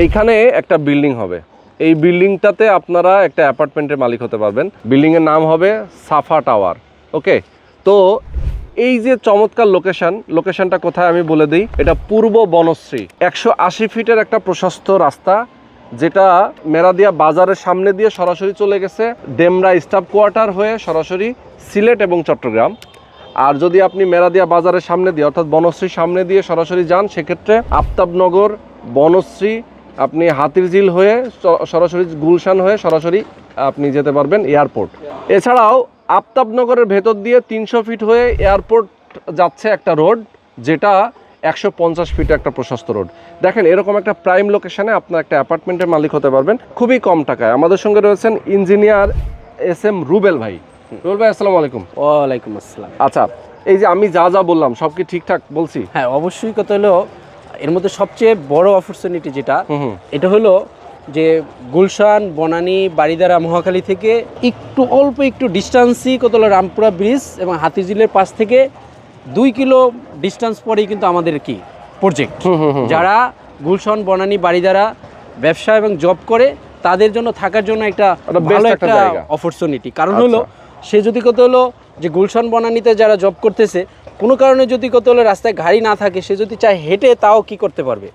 এইখানে একটা বিল্ডিং হবে। এই বিল্ডিংটাতে আপনারা একটা অ্যাপার্টমেন্টের মালিক হতে পারবেন। বিল্ডিংয়ের নাম হবে সাফা টাওয়ার ওকে তো এই যে চমৎকার লোকেশন লোকেশনটা কোথায় আমি বলে দিই? এটা পূর্ব বনশ্রী, একশো আশি ফিটের একটা প্রশস্ত রাস্তা, যেটা মেরাদিয়া বাজারের সামনে দিয়ে সরাসরি চলে গেছে, ডেমরা স্টাফ কোয়ার্টার হয়ে সরাসরি সিলেট এবং চট্টগ্রাম। আর যদি আপনি মেরাদিয়া বাজারের সামনে দিয়ে, অর্থাৎ বনশ্রীর সামনে দিয়ে সরাসরি যান, সেক্ষেত্রে আফতাবনগর, বনশ্রী আপনি হাতিরঝিল হয়ে স- সরাসরি গুলশান হয়ে সরাসরি আপনি যেতে পারবেন এয়ারপোর্ট। এছাড়াও আফতাবনগরের ভেতর দিয়ে তিনশো ফিট হয়ে এয়ারপোর্ট যাচ্ছে একটা রোড যেটা একশো পঞ্চাশ ফিট একটা প্রশস্ত রোড। দেখেন এরকম একটা প্রাইম লোকেশনে আপনার একটা অ্যাপার্টমেন্টের মালিক হতে পারবেন খুবই কম টাকায়। আমাদের সঙ্গে রয়েছেন ইঞ্জিনিয়ার এস এম রুবেল ভাই। রুবেল ভাই আসসালামু আলাইকুম। ওয়ালাইকুম আসসালাম। আচ্ছা এই যে আমি যা যা বললাম সব কি ঠিকঠাক বলছি? হ্যাঁ অবশ্যই কথা হলো এর মধ্যে সবচেয়ে বড় অপরচুনিটি যেটা এটা হলো যে গুলশান বনানী বাড়িদারা মহাখালী থেকে একটু অল্প একটু ডিস্টান্সই কত হলো রামপুরা ব্রিজ এবং হাতিঝিলের পাশ থেকে দুই কিলো ডিস্টান্স পরেই কিন্তু আমাদের কি? প্রজেক্ট যারা গুলশান বনানী বাড়িদারা ব্যবসা এবং জব করে তাদের জন্য থাকার জন্য একটা ভালো একটা একটা অপরচুনিটি কারণ আচ্ছা। হলো সে যদি কত হলো যে গুলশান বনানীতে যারা জব করতেছে কোনো কারণে যদি কত হলো রাস্তায় গাড়ি না থাকে সে যদি চায় হেঁটে তাও কি করতে পারবে।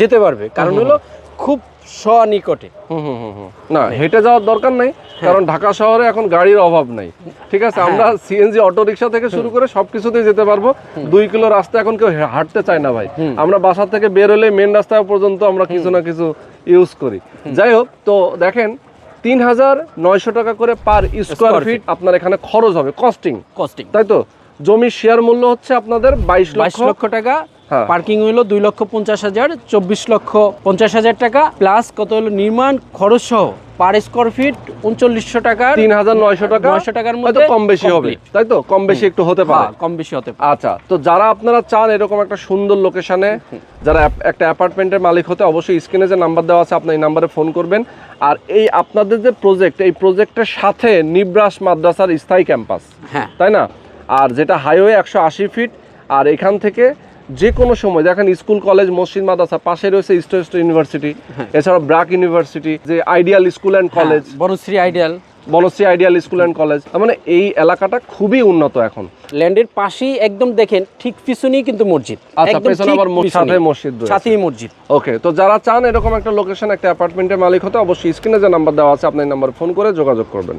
যেতে পারবে। কারণ হলো খুব স্বনিকটে। না হেঁটে যাওয়ার দরকার নেই কারণ ঢাকা শহরে এখন গাড়ির অভাব নাই। ঠিক আছে আমরা সিএনজি অটো রিক্সা থেকে শুরু করে সবকিছুতে যেতে পারব। দুই কিলো রাস্তা এখন কেউ হাঁটতে চায় না ভাই। আমরা বাসা থেকে বের হলে মেন রাস্তা পর্যন্ত আমরা কিছু না কিছু ইউজ করি। যাই হোক তো দেখেন তিন হাজার নয়শো টাকা করে পার স্কোয়ার ফিট আপনার এখানে খরচ হবে কস্টিং কস্টিং তাই তো? জমির শেয়ার মূল্য হচ্ছে আপনাদের বাইশ লক্ষ টাকা। পার্কিং হইল দুই লক্ষ পঞ্চাশ হাজার চব্বিশ লক্ষ পঞ্চাশ হাজার টাকা প্লাস কত হলো নির্মাণ খরচ সহ পার স্কোয়ার ফিট উনচল্লিশশো টাকা তিন হাজার নয়শো টাকা 900 টাকার মধ্যে কম বেশি হবে। তাই তো? কম বেশি একটু হতে পারে। হ্যাঁ, কম বেশি হতে পারে। আচ্ছা তো যারা আপনারা চান এরকম একটা সুন্দর লোকেশনে যারা একটা অ্যাপার্টমেন্টের মালিক হতে অবশ্যই স্ক্রিনে যে নাম্বার দেওয়া আছে আপনি এই নাম্বারে ফোন করবেন। আর এই আপনাদের যে প্রজেক্ট এই প্রজেক্টের সাথে নিব্রাস মাদ্রাসার স্থায়ী ক্যাম্পাস হ্যাঁ। তাই না? আর যেটা হাইওয়ে একশো আশি ফিট আর এখান থেকে যে কোনো সময় দেখেন স্কুল কলেজ মসজিদ মাদ্রাসা পাশে রয়েছে ইস্টো ইস্টো ইউনিভার্সিটি এছাড়াও ব্রাক ইউনিভার্সিটি যে ideal school and college Banasree ideal Banasree ideal school and college মানে এই এলাকাটা খুবই উন্নত এখন। ল্যান্ডের পাশেই একদম দেখেন ঠিক পিছনেই কিন্তু মসজিদ। আচ্ছা পেছনে আবার সাথে মসজিদ সাথেই মসজিদ। ওকে তো যারা চান এরকম একটা লোকেশন একটা অ্যাপার্টমেন্টের মালিক হতে অবশ্যই স্ক্রিনে যে নাম্বার দেওয়া আছে আপনি এই নাম্বারে ফোন করে যোগাযোগ করবেন।